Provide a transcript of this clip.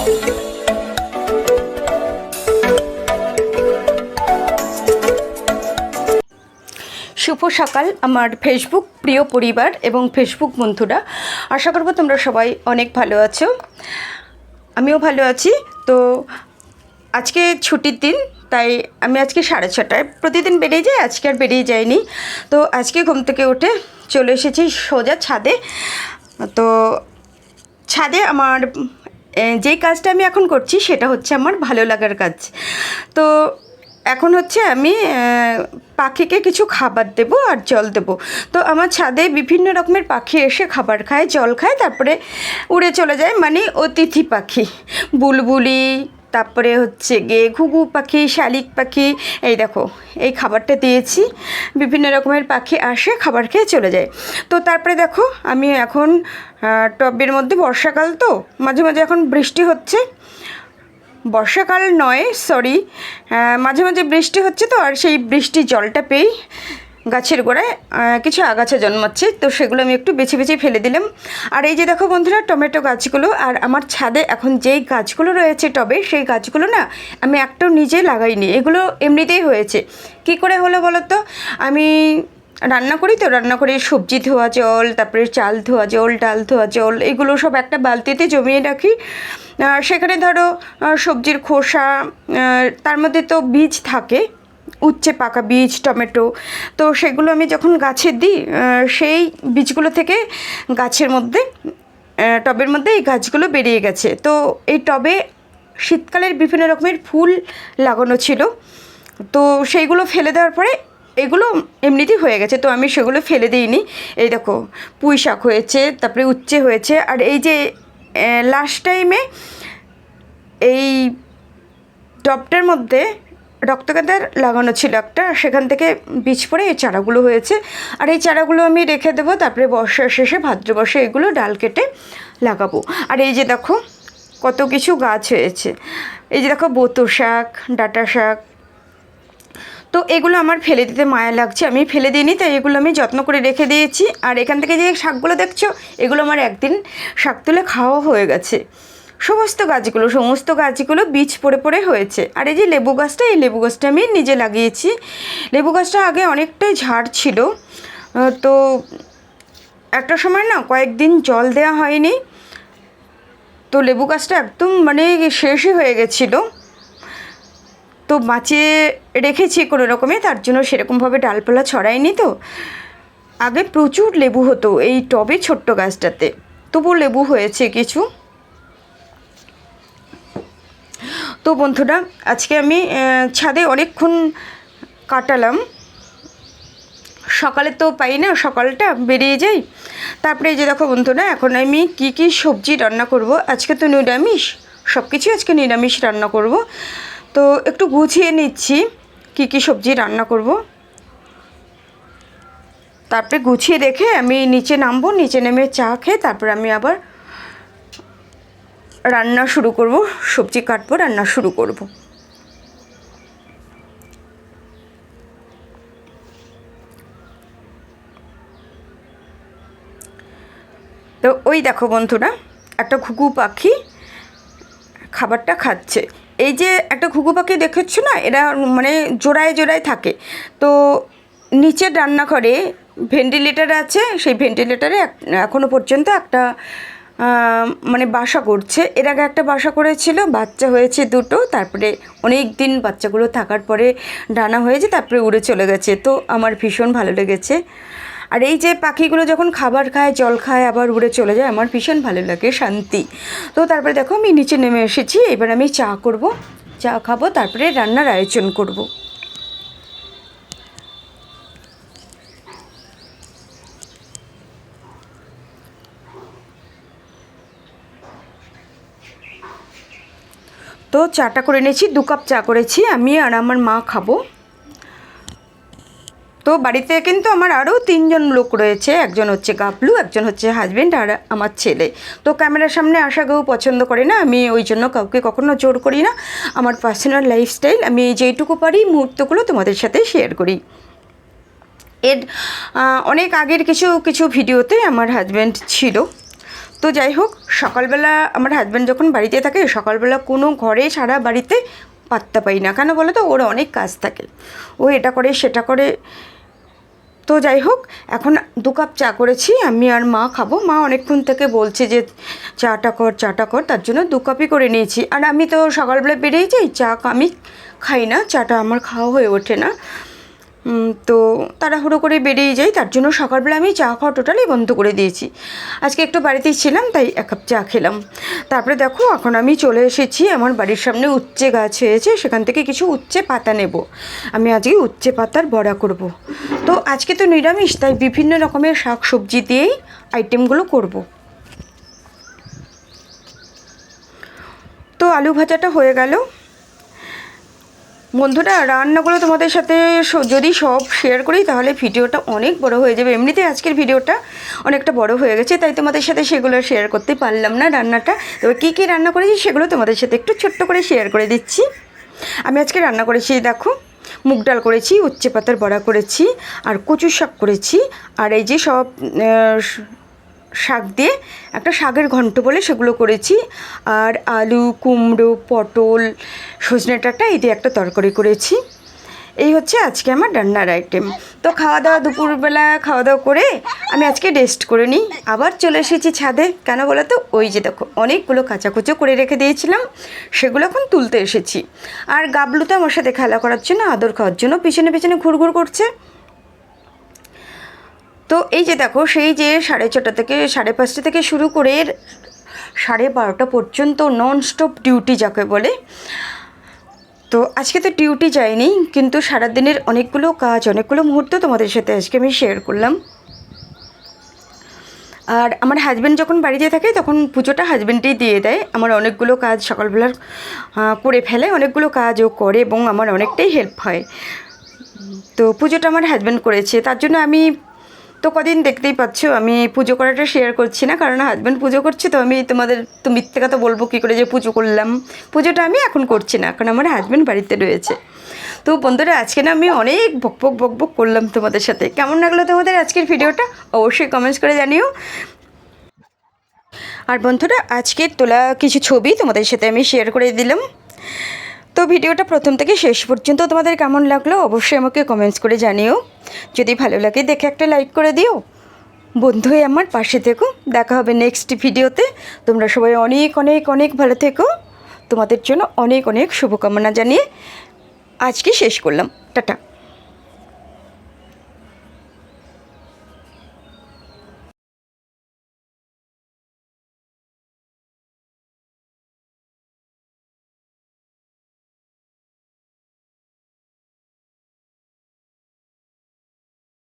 শুভ সকাল, আমার ফেসবুক প্রিয় পরিবার এবং ফেসবুক বন্ধুরা। আশা করব তোমরা সবাই অনেক ভালো আছো। আমিও ভালো আছি। তো আজকে ছুটির দিন, তাই আমি আজকে সাড়ে ছটায়। প্রতিদিন বেরিয়ে যাই, আজকে আর বেরিয়ে যাইনি। তো আজকে ঘুম থেকে উঠে চলে এসেছি সোজা ছাদে। তো ছাদে আমার যেই কাজটা আমি এখন করছি সেটা হচ্ছে আমার ভালো লাগার কাজ। তো এখন হচ্ছে আমি পাখিকে কিছু খাবার দেব আর জল দেব। তো আমার ছাদে বিভিন্ন রকমের পাখি এসে খাবার খায়, জল খায়, তারপরে উড়ে চলে যায় মানে অতিথি পাখি। বুলবুলি তারপরে হচ্ছে গিয়ে ঘুঘু পাখি, শালিক পাখি, এই দেখো, এই খাবারটা দিয়েছি। বিভিন্ন রকমের পাখি আসে, খাবার খেয়ে চলে যায়। তো তারপরে দেখো, আমি এখন টবের মধ্যে বর্ষাকাল তো, মাঝে মাঝে এখন বৃষ্টি হচ্ছে। বর্ষাকাল নয় সরি মাঝে মাঝে বৃষ্টি হচ্ছে তো, আর সেই বৃষ্টি জলটা পেয়েই গাছের গোড়ায় কিছু আগাছা জন্মাচ্ছে। তো সেগুলো আমি একটু বেছে বেছে ফেলে দিলাম। আর এই যে দেখো বন্ধুরা, টমেটো গাছগুলো, আর আমার ছাদে এখন যেই গাছগুলো রয়েছে টবে, সেই গাছগুলো না আমি একটাও নিজে লাগাইনি। এগুলো এমনিতেই হয়েছে। কি করে হলো বলো তো আমি রান্না করি তো, রান্না করে সবজি ধোয়া জল, তারপরে চাল ধোয়া জল, ডাল ধোয়া জল, এগুলো সব একটা বালতিতে জমিয়ে রাখি। সেখানে ধরো সবজির খোসা তার মধ্যে তো বীজ থাকে। উচ্ছে পাকা বীজ, টমেটো। তো সেগুলো আমি যখন গাছে দিই সেই বীজগুলো থেকে গাছের মধ্যে টবের মধ্যে এই গাছগুলো বেরিয়ে গেছে। তো এই টবে শীতকালের বিভিন্ন রকমের ফুল লাগানো ছিল। তো সেইগুলো ফেলে দেওয়ার পরে এগুলো এমনিতেই হয়ে গেছে। তো আমি সেগুলো ফেলে দিইনি। এই দেখো, পুঁই শাক হয়েছে, তারপরে উচ্ছে হয়েছে। আর এই যে লাস্ট টাইমে এই টবটার মধ্যে রক্তগাদার লাগানো ছিল একটা। সেখান থেকে বীজ পড়ে এই চারাগুলো হয়েছে। আর এই চারাগুলো আমি রেখে দেবো, তারপরে বর্ষার শেষে ভাদ্র ভাদ্রবর্ষে এগুলো ডাল কেটে লাগাবো। আর এই যে দেখো, কত কিছু গাছ হয়েছে। এই যে দেখো, বোতো শাক, ডাটা শাক। তো এগুলো আমার ফেলে দিতে মায়া লাগছে। আমি ফেলে দিইনি, তাই এগুলো আমি যত্ন করে রেখে দিয়েছি। আর এখান থেকে যে শাকগুলো দেখছ, এগুলো আমার একদিন শাক তুলে খাওয়া হয়ে গেছে। সমস্ত গাছগুলো সমস্ত গাছগুলো বীজ পড়ে পড়ে হয়েছে। আর এই যে লেবু গাছটা, এই লেবু গাছটা আমি নিজে লাগিয়েছি। লেবু গাছটা আগে অনেকটাই ঝাড় ছিল। তো একটা সময় না কয়েকদিন জল দেওয়া হয়নি। তো লেবু গাছটা একদম মানে শেষই হয়ে গেছিল। তো বাঁচিয়ে রেখেছি কোনো রকমে, তার জন্য সেরকমভাবে ডালপালা ছড়ায়নি তো। আগে প্রচুর লেবু হতো এই টবে ছোট্ট গাছটাতে। তবু লেবু হয়েছে কিছু। তো বন্ধুরা, আজকে আমি ছাদে অনেকক্ষণ কাটালাম। সকালে তো পাই না, সকালটা বেরিয়ে যাই। তারপরে এই যে দেখো বন্ধুরা, এখন আমি কি কি সবজি রান্না করব। আজকে তো নিরামিষ সব কিছু আজকে নিরামিষ রান্না করব। তো একটু গুছিয়ে নিচ্ছি, কি কি সবজি রান্না করব। তারপরে গুছিয়ে রেখে আমি নিচে নামবো, নিচে নেমে চা খেয়ে তারপরে আমি আবার রান্না শুরু করব, সবজি কাটবো, রান্না শুরু করব। তো ওই দেখো বন্ধুরা, একটা ঘুঘু পাখি খাবারটা খাচ্ছে। এই যে একটা ঘুঘু পাখি দেখেছ না, এরা মানে জোড়ায় জোড়ায় থাকে। তো নিচের রান্নাঘরে ভেন্টিলেটার আছে, সেই ভেন্টিলেটারে এখনও পর্যন্ত একটা মানে বাসা করছে। এর আগে একটা বাসা করেছিল, বাচ্চা হয়েছে দুটো, তারপরে অনেক দিন বাচ্চাগুলো থাকার পরে ডানা হয়েছে, তারপরে উড়ে চলে গেছে। তো আমার ভীষণ ভালো লেগেছে। আর এই যে পাখিগুলো যখন খাবার খায়, জল খায়, আবার উড়ে চলে যায়, আমার ভীষণ ভালো লাগে, শান্তি। তো তারপরে দেখো আমি নিচে নেমে এসেছি, এবার আমি চা করব। চা খাব, তারপরে রান্নার আয়োজন করব। তো চাটা করে নিয়েছি, দু কাপ চা করেছি, আমি আর আমার মা খাব। তো বাড়িতে কিন্তু আমার আরও তিনজন লোক রয়েছে, একজন হচ্ছে গাবলু একজন হচ্ছে হাজব্যান্ড আর আমার ছেলে। তো ক্যামেরার সামনে আসা কেউ পছন্দ করে না, আমি ওই জন্য কাউকে কখনো জোর করি না। আমার পার্সোনাল লাইফস্টাইল আমি যেইটুকু পারি মুহূর্তগুলো তোমাদের সাথে শেয়ার করি। এর অনেক আগের কিছু কিছু ভিডিওতে আমার হাজব্যান্ড ছিল। তো যাই হোক, সকালবেলা আমার হাজব্যান্ড যখন বাড়িতে থাকে, সকালবেলা কোনো ঘরে সারা বাড়িতে পাত্তা পাই না। কেন বলো তো? ওর অনেক কাজ থাকে। ও এটা করে, সেটা করে। তো যাই হোক, এখন দু কাপ চা করেছি, আমি আর মা খাব। মা অনেকক্ষণ থেকে বলছে যে, চাটা কর চাটা কর। তার জন্য দু কাপই করে নিয়েছি। আর আমি তো সকালবেলা বেরিয়ে যাই চা আমি খাই না, চাটা আমার খাওয়া হয়ে ওঠে না। তো তাড়াহুড়ো করে বেরিয়ে যাই, তার জন্য সকালবেলা আমি চা খাওয়া টোটালি বন্ধ করে দিয়েছি। আজকে একটু বাড়িতেই ছিলাম, তাই এক কাপ চা খেলাম। তারপরে দেখো, এখন আমি চলে এসেছি, আমার বাড়ির সামনে উচ্ছে গাছ হয়েছে, সেখান থেকে কিছু উচ্ছে পাতা নেব। আমি আজকে উচ্ছে পাতার বড়া করব। তো আজকে তো নিরামিষ, তাই বিভিন্ন রকমের শাক সবজি দিয়েই আইটেমগুলো করব। তো আলু ভাজাটা হয়ে গেল। বন্ধুরা, রান্নাগুলো তোমাদের সাথে যদি সব শেয়ার করি, তাহলে ভিডিওটা অনেক বড় হয়ে যাবে। এমনিতে আজকের ভিডিওটা অনেকটা বড় হয়ে গেছে, তাই তোমাদের সাথে সেগুলো শেয়ার করতে পারলাম না রান্নাটা। তবে কী কী রান্না করেছি, সেগুলো তোমাদের সাথে একটু ছোট্ট করে শেয়ার করে দিচ্ছি। আমি আজকে রান্না করেছি, দেখো, মুগ ডাল করেছি, উচ্চে পাতার বড়া করেছি, আর কচু শাক করেছি, আর এই যে সব শাক দিয়ে একটা শাকের ঘন্ট বলে সেগুলো করেছি। আর আলু, কুমড়ো, পটল, সজনে ডাঁটা এই দিয়ে একটা তরকারি করেছি। এই হচ্ছে আজকে আমার রান্নার আইটেম তো খাওয়া দাওয়া দুপুরবেলা খাওয়া দাওয়া করে আমি আজকে রেস্ট করে নিই। আবার চলে এসেছি ছাদে। কেন বলো তো? ওই যে দেখো, অনেকগুলো কাঁচাকুচো করে রেখে দিয়েছিলাম। সেগুলো এখন তুলতে এসেছি। আর গাবলুতে আমার সাথে খেলা করার জন্য, আদর খাওয়ার জন্য পিছনে পিছনে ঘুরঘুর করছে। তো এই যে দেখো, সেই যে সাড়ে ছটা থেকে, সাড়ে পাঁচটা থেকে শুরু করে সাড়ে বারোটা পর্যন্ত নন স্টপ ডিউটি যাকে বলে। তো আজকে তো ডিউটি যায়নি কিন্তু সারাদিনের অনেকগুলো কাজ, অনেকগুলো মুহূর্ত তোমাদের সাথে আজকে আমি শেয়ার করলাম। আর আমার হাজব্যান্ড যখন বাড়িতে থাকে, তখন পুজোটা হাজব্যান্ডই দিয়ে দেয়। আমার অনেকগুলো কাজ সকালবেলার করে ফেলে। অনেকগুলো কাজও করে এবং আমার অনেকটাই হেল্প হয়। তো পুজোটা আমার হাজব্যান্ড করেছে। তার জন্য আমি তো কদিন দেখতেই পাচ্ছ, আমি পুজো করাটা শেয়ার করছি না, কারণ হাজব্যান্ড পুজো করছে, তো আমি তোমাদের তো মিথ্যে কথা বলব কী করে যে পুজো করলাম। পুজোটা আমি এখন করছি না, কারণ আমার হাজব্যান্ড বাড়িতে রয়েছে। তো বন্ধুরা, আজকে না আমি অনেক বকবক বকবক করলাম তোমাদের সাথে। কেমন লাগল তোমাদের আজকের ভিডিওটা? অবশ্যই কমেন্টস করে জানিও। আর বন্ধুরা, আজকের তোলা কিছু ছবি তোমাদের সাথে আমি শেয়ার করে দিলাম। তো ভিডিওটা প্রথম থেকে শেষ পর্যন্ত তোমাদের কেমন লাগল অবশ্যই আমাকে কমেন্টস করে জানিও। যদি ভালো লাগে দেখে একটা লাইক করে দিও। বন্ধু হয়ে আমার, পাশে থেকো। দেখা হবে নেক্সট ভিডিওতে। তোমরা সবাই অনেক অনেক অনেক ভালো থেকো। তোমাদের জন্য অনেক অনেক শুভকামনা জানিয়ে আজকে শেষ করলাম। টাটা।